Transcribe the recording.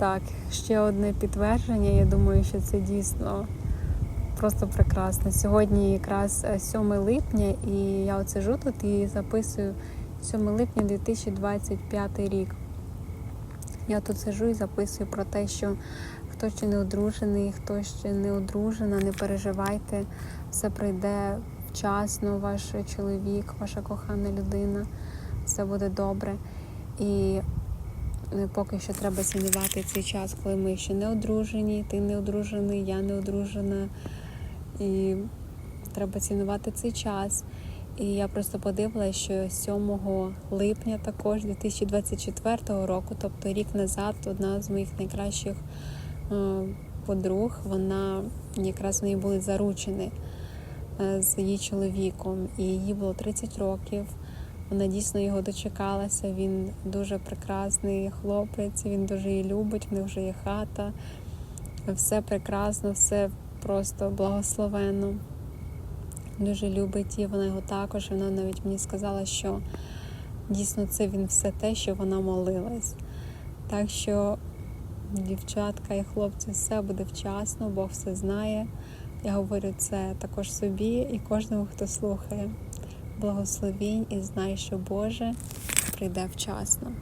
Так, ще одне підтвердження. Я думаю, що це дійсно просто прекрасно. Сьогодні якраз е, 7 липня, і я оце сиджу тут і записую 7 липня 2025 рік. Я тут сижу і записую про те, що хто ще не одружений, хто ще не одружена, не переживайте, все прийде вчасно, ваш чоловік, ваша кохана людина, все буде добре. І е, поки що треба цінувати цей час, коли ми ще не одружені, ти не одружений, я не одружена. І треба цінувати цей час. І я просто подивилася, що 7 липня також 2024 року, тобто рік назад, одна з моїх найкращих е, подруг, вона якраз в неї були заручені е, з її чоловіком, і їй було 30 років. Вона дійсно його дочекалася. Він дуже прекрасний хлопець, він дуже її любить, в них вже є хата. Все прекрасно, все просто благословенно. Дуже любить її, вона його також. Вона навіть мені сказала, що дійсно це він все те, що вона молилась. Так що, дівчатка і хлопці, все буде вчасно, Бог все знає. Я говорю це також собі і кожному, хто слухає. Благословінь і знай, що Боже прийде вчасно.